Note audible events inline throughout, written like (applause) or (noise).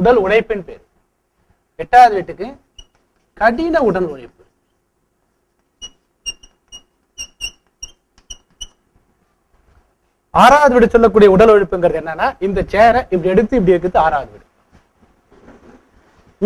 உடல் உழைப்பின் பேர். எட்டாவது வீட்டுக்கு கடின உடல் உழைப்பு. ஆறாவது வீடு சொல்லக்கூடிய உடல் உழைப்புங்கிறது என்னன்னா இந்த சேரை இப்படி எடுத்து இப்படி வைக்கிறது ஆறாவது வீடு.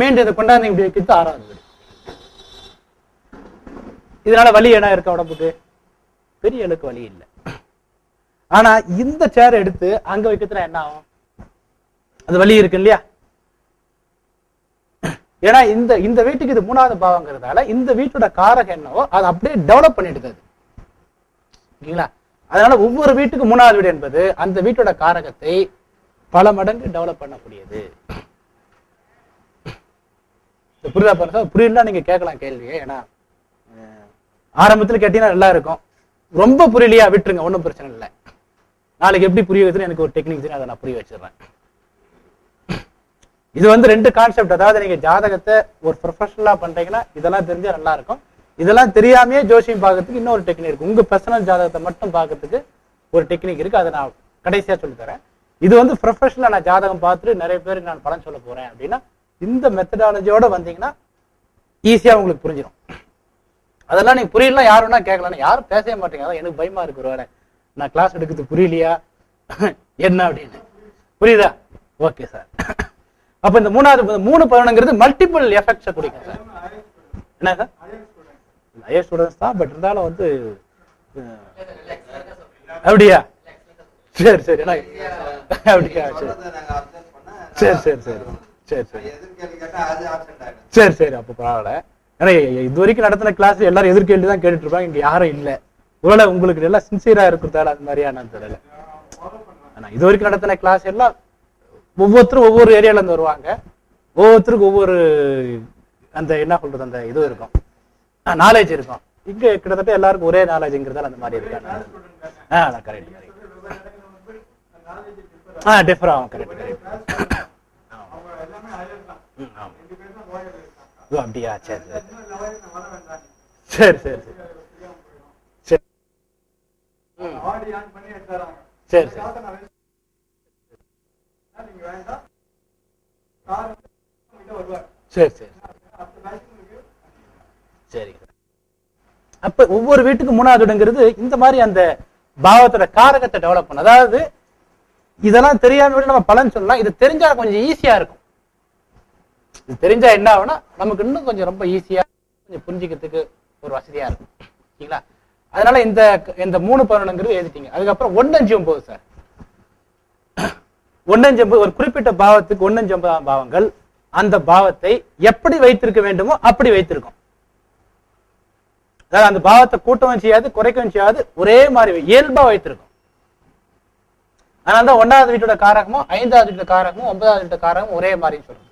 மீண்டும் இதை கொண்டாந்து இப்படி வைக்கிறது ஆறாவது வீடு. இதனால வலி என்ன இருக்க உடம்புக்கு? பெரிய அளவுக்கு வலி இல்லை. ஆனா இந்த சேர் எடுத்து அங்க வைக்கிறதுனா என்ன ஆகும்? அது வலி இருக்கு இல்லையா? ஏன்னா இந்த இந்த வீட்டுக்கு இது மூணாவது பாவங்கிறதால இந்த வீட்டோட காரகம் என்னவோ அதை அப்படியே டெவலப் பண்ணிடுது ஓகேங்களா அதனால ஒவ்வொரு வீட்டுக்கு மூணாவது வீடு என்பது அந்த வீட்டோட காரகத்தை பல மடங்கு டெவலப் பண்ணக்கூடியது. புரியுதா பாருங்க? புரியல நீங்க கேட்கலாம் கேள்வியே. ஏன்னா ஆரம்பத்தில் ஆரம்பத்துல கேட்டீங்கன்னா நல்லா இருக்கும். ரொம்ப புரியலையா? விட்டுருங்க. ஒன்றும் பிரச்சனை இல்லை. நாளைக்கு எப்படி புரிய வைக்கணும் எனக்கு ஒரு டெக்னிக் தெரியும். அதை நான் புரிய வச்சிடுறேன். இது வந்து ரெண்டு கான்செப்ட் அதாவது நீங்க ஜாதகத்தை ஒரு ப்ரொஃபஷனலா பண்றீங்கன்னா இதெல்லாம் தெரிஞ்சா நல்லா இருக்கும். இதெல்லாம் தெரியாமயே ஜோசியம் பார்க்கறதுக்கு இன்னொரு டெக்னிக் இருக்கு. உங்க பர்சனல் ஜாதகத்தை மட்டும் பார்க்கறதுக்கு ஒரு டெக்னிக் இருக்கு. அதை நான் கடைசியா சொல்லி தரேன். இது வந்து ப்ரொஃபஷனலா நான் ஜாதகம் பார்த்துட்டு நிறைய பேருக்கு நான் பலன் சொல்ல போறேன் அப்படின்னா இந்த மெத்தடாலஜியோட வந்தீங்கன்னா ஈஸியா உங்களுக்கு புரிஞ்சிடும் அதெல்லாம் நீங்க புரியல யாருன்னா கேட்கலாம் யாரும் பேசவே மாட்டீங்க. அதான் எனக்கு பயமா இருக்கு ஒரு நான் கிளாஸ் எடுக்கிறது புரியலையா? (laughs) என்ன அப்படின்னு. புரியுதா? ஓகே சார் அப்ப இந்த மூணாவது மூணு பவனங்கிறது மல்டிபிள் எஃபெக்ட்ஸை கொடுக்கும் சார். என்ன சார்? ஸ்டூடெண்ட்ஸ் தான் பட் இருந்தாலும் வந்து அப்படியா? சரி சரி அப்படியா? சரி. சரி சரி சரி. சரி சரி. சரி அப்போ பரவாயில்ல. ஏன்னா இது வரைக்கும் நடத்தின கிளாஸ் எல்லாரும் எதிர்கேள்வி தான் கேட்டுட்டு இருப்பாங்க. இங்க யாரும் இல்லை. ஒருவேளை உங்களுக்கு நல்லா சின்சியரா இருக்கிறதால அது மாதிரியா நான் தெரியல. ஆனா இது வரைக்கும் நடத்தின கிளாஸ் எல்லாம் ஒவ்வொருத்தரும் ஒவ்வொரு ஏரியால இருந்து வருவாங்க. ஒவ்வொருத்தருக்கும் ஒவ்வொரு அந்த என்ன சொல்றது அந்த இது இருக்கும். நாலேஜ் இருக்கும். இங்க கிட்டத்தட்ட எல்லாருக்கும் ஒரே நாலேஜ்ங்கிறதால அந்த மாதிரி இருக்காங்க. ஆ கரெக்ட் கரெக்ட் ஆ டிஃபர் ஆகும் கரெக்ட் கரெக்ட் அப்படியா? சரி சரி. சரி சரி சரி. சரி. சரி சரி. சரி. அப்ப ஒவ்வொரு வீட்டுக்கு மூணாவது இடங்கிறது இந்த மாதிரி அந்த பாவத்தோட காரகத்தை டெவலப் பண்ண அதாவது இதெல்லாம் தெரியாம விட நம்ம பலன் சொல்லலாம். இது தெரிஞ்சா கொஞ்சம் ஈஸியா இருக்கும். இது தெரிஞ்சா என்ன ஆகும்னா நமக்கு இன்னும் கொஞ்சம் ரொம்ப ஈஸியா கொஞ்சம் புரிஞ்சுக்கிறதுக்கு ஒரு வசதியா இருக்கும். சரிங்களா? அதனால இந்த இந்த மூணு பலனுங்கிறது எழுதிட்டீங்க. அதுக்கப்புறம் ஒன்னஞ்சு ஒன்பது சார். ஒன்னஞ்சம்பு ஒரு குறிப்பிட்ட பாவத்துக்கு ஒன்னஞ்சம்பு ஒன்பதாம் பாவங்கள். அந்த பாவத்தை எப்படி வைத்திருக்க வேண்டுமோ அப்படி வைத்திருக்கும். அதாவது அந்த பாவத்தை கூட்டவும் செய்யாது குறைக்கவும் செய்யாது ஒரே மாதிரி இயல்பா வைத்திருக்கும். அதனால தான் ஒன்னாவது வீட்டோட காரகமும் ஐந்தாவது வீட்டோட காரகமும் ஒன்பதாவது வீட்டோட காரகமும் ஒரே மாதிரி சொல்றது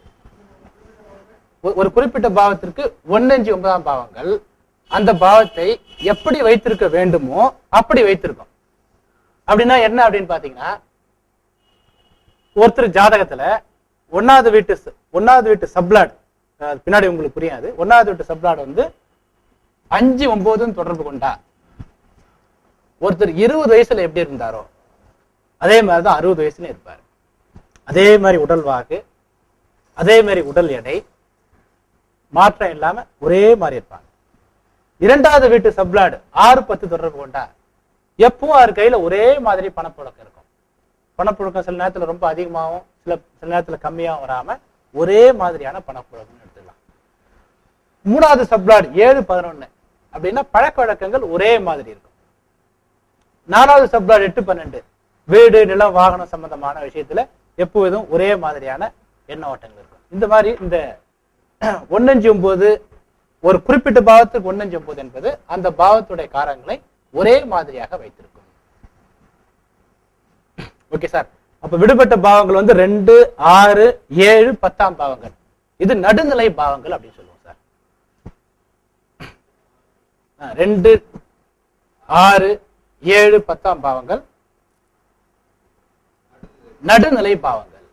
ஒரு- ஒரு குறிப்பிட்ட பாவத்திற்கு ஒன்னஞ்சு ஒன்பதாம் பாவங்கள். அந்த பாவத்தை எப்படி வைத்திருக்க வேண்டுமோ அப்படி வைத்திருக்கும். அப்படின்னா என்ன அப்படின்னு பாத்தீங்கன்னா ஒருத்தர் ஜாதகத்துல ஒன்னாவது வீட்டு ஒன்னாவது வீட்டு சப்ளாட் பின்னாடி உங்களுக்கு புரியாது. ஒன்னாவது வீட்டு சப்ளாட் வந்து அஞ்சு ஒன்பதுன்னு தொடர்பு கொண்டா ஒருத்தர் இருபது வயசுல எப்படி இருந்தாரோ அதே மாதிரிதான் அறுபது வயசுல இருப்பார். அதே மாதிரி உடல் வாக்கு அதே மாதிரி உடல் எடை மாற்றம் இல்லாம ஒரே மாதிரி இருப்பாங்க. இரண்டாவது வீட்டு சப்ளாடு ஆறு பத்து தொடர்பு கொண்டா எப்பவும் அவர் கையில ஒரே மாதிரி பணப்புழக்கம் இருக்கும். பணப்புழக்கம் சில நேரத்துல ரொம்ப அதிகமாகவும் சில சில நேரத்துல கம்மியாகவும் வராம ஒரே மாதிரியான பணப்புழக்கம்னு எடுத்துக்கலாம். மூணாவது சப்ளாட் ஏழு பதினொன்னு. அப்படின்னா பழக்க வழக்கங்கள் ஒரே மாதிரி இருக்கும். நாலாவது சப்ளாட் எட்டு பன்னெண்டு. வீடு நிலம் வாகனம் சம்பந்தமான விஷயத்துல எப்போதும் ஒரே மாதிரியான எண்ண ஓட்டங்கள் இருக்கும். இந்த மாதிரி இந்த (clears throat) ஒன்னஞ்சு ஒன்பது ஒரு குறிப்பிட்ட பாவத்துக்கு ஒன்னஞ்சு ஒன்பது என்பது அந்த பாவத்துடைய காரங்களை ஒரே மாதிரியாக வைத்திருக்கும். Okay sir. அப்ப விடுபட்ட பாவங்கள் வந்து ரெண்டு ஆறு ஏழு பத்தாம் பாவங்கள். இது நடுநிலை பாவங்கள் அப்படின்னு சொல்லுவோம் சார். ரெண்டு ஆறு ஏழு பத்தாம் பாவங்கள். நடுநிலை பாவங்கள்.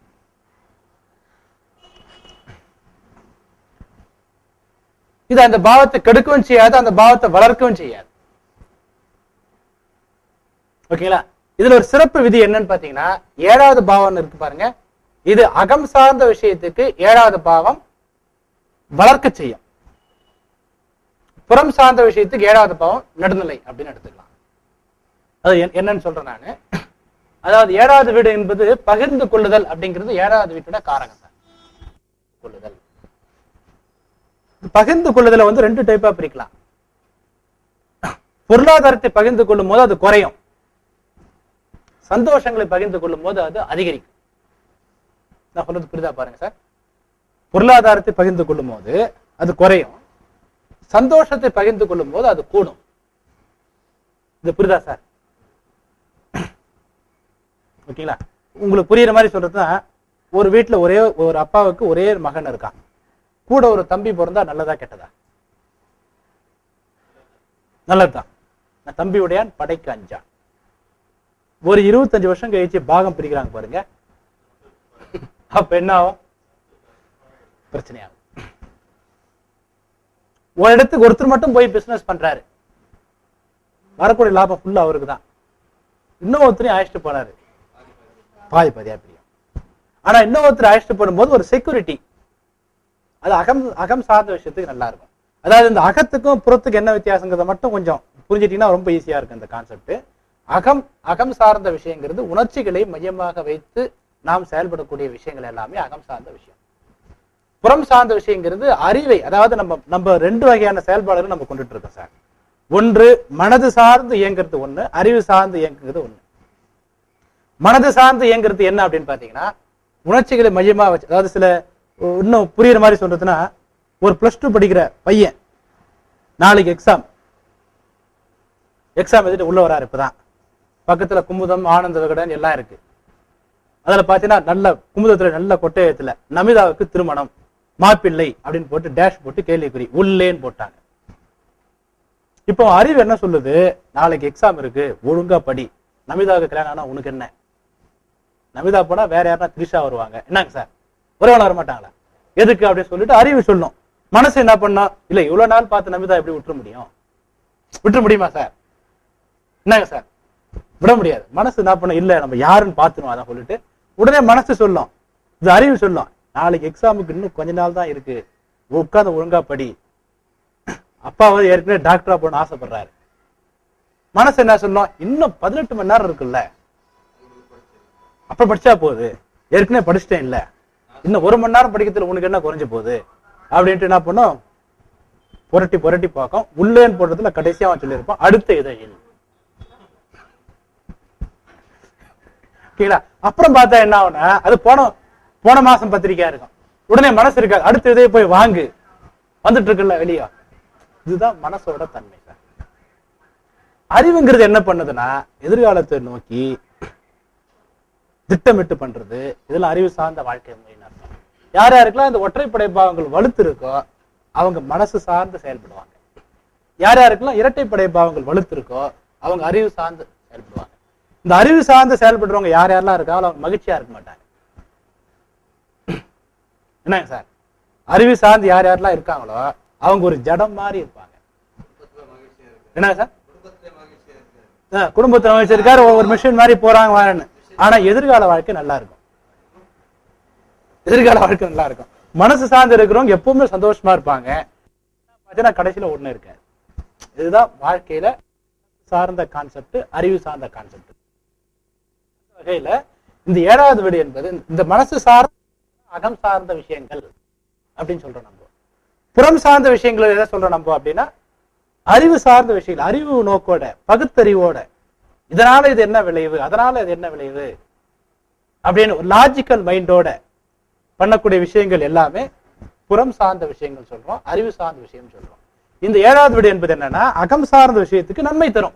இது அந்த பாவத்தை கெடுக்கவும் செய்யாது அந்த பாவத்தை வளர்க்கவும் செய்யாது. ஓகேங்களா? இதுல ஒரு சிறப்பு விதி என்னன்னு பாத்தீங்கன்னா ஏழாவது பாவம் இருக்கு பாருங்க. இது அகம் சார்ந்த விஷயத்துக்கு ஏழாவது பாவம் வளர்க்க செய்யும். புறம் சார்ந்த விஷயத்துக்கு ஏழாவது பாவம் நடுநிலை அப்படின்னு எடுத்துக்கலாம். அது என்னன்னு சொல்றேன் நானு. அதாவது ஏழாவது வீடு என்பது பகிர்ந்து கொள்ளுதல் அப்படிங்கிறது ஏழாவது வீட்டோட காரகம் தான். கொள்ளுதல். பகிர்ந்து கொள்ளுதலை வந்து ரெண்டு டைப்பா பிரிக்கலாம். பொருளாதாரத்தை பகிர்ந்து கொள்ளும் போது அது குறையும். சந்தோஷங்களை பகிர்ந்து கொள்ளும் போது அது அதிகரிக்கும். நான் சொல்றது புரிதா பாருங்க சார்? பொருளாதாரத்தை பகிர்ந்து கொள்ளும் போது அது குறையும். சந்தோஷத்தை பகிர்ந்து கொள்ளும் போது அது கூடும். இது புரியுதா சார்? ஓகேங்களா? உங்களுக்கு புரியுற மாதிரி சொல்றதுன்னா ஒரு வீட்டுல ஒரே ஒரு அப்பாவுக்கு ஒரே மகன் இருக்கான். கூட ஒரு தம்பி பிறந்தா நல்லதா கெட்டதா? நல்லதுதான். நான் தம்பியுடையான் படைக்கு அஞ்சான். ஒரு இருபத்தஞ்சு வருஷம் கழிச்சு பாகம் பிரிக்கிறாங்க பாருங்க. அப்ப என்ன ஆகும்? பிரச்சனையாகும். ஒரு இடத்துக்கு ஒருத்தர் மட்டும் போய் பிசினஸ் பண்றாரு. வரக்கூடிய லாபம் ஃபுல்லா அவருக்கு தான் இன்னொருத்தரையும் அழைச்சிட்டு போனாரு. பாதி பாதியா பிரியும் ஆனா இன்னொருத்தர் அழைச்சிட்டு போடும்போது ஒரு செக்யூரிட்டி அது அகம் அகம் சார்ந்த விஷயத்துக்கு நல்லா இருக்கும். அதாவது இந்த அகத்துக்கும் புறத்துக்கு என்ன வித்தியாசங்கிறத மட்டும் கொஞ்சம் புரிஞ்சிட்டீங்கன்னா ரொம்ப ஈஸியா இருக்கும் இந்த கான்செப்ட் அகம் அகம் சார்ந்த விஷயங்கிறது உணர்ச்சிகளை மையமாக வைத்து நாம் செயல்படக்கூடிய விஷயங்கள் எல்லாமே அகம் சார்ந்த விஷயம். புறம் சார்ந்த விஷயங்கிறது அறிவை அதாவது நம்ம நம்ம ரெண்டு வகையான செயல்பாடுகள் நம்ம கொண்டுட்டு இருக்கோம் சார். ஒன்று மனது சார்ந்து இயங்குறது ஒண்ணு அறிவு சார்ந்து இயங்குறது ஒண்ணு. மனது சார்ந்து இயங்குறது என்ன அப்படின்னு பாத்தீங்கன்னா உணர்ச்சிகளை மையமா வச்சு அதாவது சில இன்னும் புரியுற மாதிரி சொல்றதுன்னா ஒரு பிளஸ் டூ படிக்கிற பையன் நாளைக்கு எக்ஸாம் எக்ஸாம் எழுதிட்டு உள்ள வராரு இப்பதான். பக்கத்துல குமுதம் ஆனந்த விகடன் எல்லாம் இருக்கு. அதுல பாத்தீங்கன்னா நல்ல குமுதத்துல நல்ல கொட்டையத்துல நமிதாவுக்கு திருமணம் மாப்பிள்ளை அப்படின்னு போட்டு டேஷ் போட்டு கேள்விக்குறி உள்ளேன்னு போட்டாங்க. இப்போ அறிவு என்ன சொல்லுது? நாளைக்கு எக்ஸாம் இருக்கு ஒழுங்கா படி. நமிதாவுக்கு கல்யாணம் ஆனா உனக்கு என்ன? நமிதா போனா வேற யாருன்னா திரிஷா வருவாங்க. என்னங்க சார்? ஒருவன வர மாட்டாங்களா எதுக்கு அப்படின்னு சொல்லிட்டு அறிவு சொல்லும் மனசு என்ன பண்ணா இல்ல இவ்வளவு நாள் பார்த்து நமிதா எப்படி விட்டுற முடியும்? விட்டுற முடியுமா சார்? என்னங்க சார்? விட முடியாது. மனசு என்ன பண்ண இல்ல நம்ம யாருன்னு பார்த்துருவோம் அதான் சொல்லிட்டு. உடனே மனசு சொல்லும். இது அறிவு சொல்லும். நாளைக்கு எக்ஸாமுக்கு இன்னும் கொஞ்ச நாள் தான் இருக்கு. உட்கார்ந்து ஒழுங்கா படி. அப்பா வந்து ஏற்கனவே டாக்டரா போகணும்னு ஆசைப்படுறாரு. மனசு என்ன சொல்லும்? இன்னும் பதினெட்டு மணி நேரம் இருக்குல்ல. அப்ப படிச்சா போகுது ஏற்கனவே படிச்சிட்டேன் இல்ல. இன்னும் ஒரு மணி நேரம் படிக்கிறதுல உனக்கு என்ன குறைஞ்சு போகுது? அப்படின்ட்டு என்ன பண்ணும்? புரட்டி புரட்டி பார்க்கும். உள்ளேன்னு போடுறதுல கடைசியா அவன் சொல்லியிருப்பான் அடுத்த இதழில் ஓகேங்களா அப்புறம் பார்த்தா என்ன ஆகும்னா அது போன போன மாசம் பத்திரிக்கையா இருக்கும். உடனே மனசு இருக்காது அடுத்த இதே போய் வாங்கு. வந்துட்டு இருக்குல்ல வெளியா. இதுதான் மனசோட தன்மை அறிவுங்கிறது என்ன பண்ணுதுன்னா எதிர்காலத்தை நோக்கி திட்டமிட்டு பண்றது. இதெல்லாம் அறிவு சார்ந்த வாழ்க்கை முறைன்னு அர்த்தம். யார் யாருக்கெல்லாம் இந்த ஒற்றைப்படை பாவங்கள் வலுத்து இருக்கோ அவங்க மனசு சார்ந்து செயல்படுவாங்க. யார் யாருக்கெல்லாம் இரட்டைப்படை பாவங்கள் வலுத்து இருக்கோ அவங்க அறிவு சார்ந்து செயல்படுவாங்க. இந்த அறிவு சார்ந்து செயல்படுறவங்க யார் யாரெல்லாம் இருக்காங்களோ அவங்க மகிழ்ச்சியா இருக்க மாட்டாங்க. என்னங்க சார்? அறிவு சார்ந்து யார் யாரெல்லாம் இருக்காங்களோ அவங்க ஒரு ஜடம் மாதிரி இருப்பாங்க. என்ன சார்? குடும்பத்தில் குடும்பத்துல அமைச்சர் இருக்காரு ஒரு மிஷின் மாதிரி போறாங்க வரேன்னு. ஆனா எதிர்கால வாழ்க்கை நல்லா இருக்கும். எதிர்கால வாழ்க்கை நல்லா இருக்கும். மனசு சார்ந்து இருக்கிறவங்க எப்பவுமே சந்தோஷமா இருப்பாங்க. கடைசியில ஒண்ணு இருக்காது இதுதான் வாழ்க்கையில சார்ந்த கான்செப்ட் அறிவு சார்ந்த கான்செப்ட் வகையில இந்த ஏழாவது வீடு என்பது இந்த மனசு சார்ந்த அகம் சார்ந்த விஷயங்கள் அப்படின்னு சொல்றோம் நம்ம. புறம் சார்ந்த விஷயங்கள் எதை சொல்றோம் நம்ம அப்படின்னா அறிவு சார்ந்த விஷயங்கள் அறிவு நோக்கோட பகுத்தறிவோட இதனால இது என்ன விளைவு அதனால இது என்ன விளைவு அப்படின்னு ஒரு லாஜிக்கல் மைண்டோட பண்ணக்கூடிய விஷயங்கள் எல்லாமே புறம் சார்ந்த விஷயங்கள் சொல்றோம் அறிவு சார்ந்த விஷயம் சொல்றோம். இந்த ஏழாவது வீடு என்பது என்னன்னா அகம் சார்ந்த விஷயத்துக்கு நன்மை தரும்.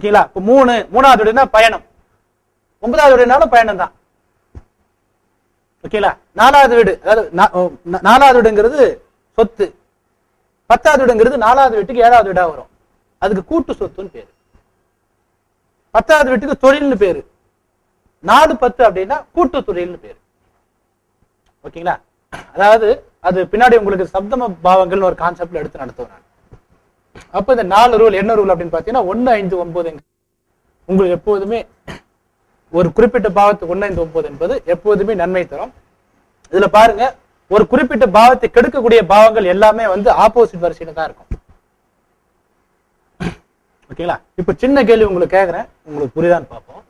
ஓகேங்களா? இப்போ மூணு மூணாவது பயணம். ஒன்பதாவது வீடுனாலும் பயணம் தான் ஓகேங்களா? நாலாவது வீடு அதாவது நாலாவது வீடுங்கிறது சொத்து. பத்தாவது வீடுங்கிறது நாலாவது வீட்டுக்கு ஏழாவது வீடா வரும். அதுக்கு கூட்டு சொத்துன்னு பேரு. பத்தாவது வீட்டுக்கு தொழில்னு பேரு. நாலு பத்து அப்படின்னா கூட்டு தொழில்னு பேரு. ஓகேங்களா? அதாவது அது பின்னாடி உங்களுக்கு சப்தம பாவங்கள்னு ஒரு கான்செப்ட்ல எடுத்து நடத்துவேன் நான் அப்ப இந்த நாலு ரூல் என்ன ரூல் அப்படின்னு பாத்தீங்கன்னா ஒண்ணு ஐந்து ஒன்பது உங்களுக்கு எப்போதுமே ஒரு குறிப்பிட்ட பாவத்துக்கு ஒண்ணு ஐந்து ஒன்பது என்பது எப்போதுமே நன்மை தரும். இதுல பாருங்க ஒரு குறிப்பிட்ட பாவத்தை கெடுக்கக்கூடிய பாவங்கள் எல்லாமே வந்து ஆப்போசிட் வரிசையில தான் இருக்கும். ஓகேங்களா? இப்ப சின்ன கேள்வி உங்களுக்கு கேக்குறேன். உங்களுக்கு புரியுதான்னு பார்ப்போம்.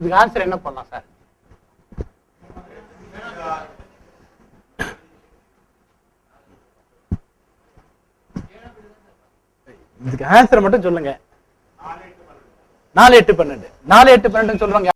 இதுக்கு ஆன்சர் என்ன பண்ணலாம் சார் இதுக்கு ஆன்சர் மட்டும் சொல்லுங்க. நாலு எட்டு பன்னெண்டு. நாலு எட்டு பன்னெண்டுன்னு சொல்றாங்க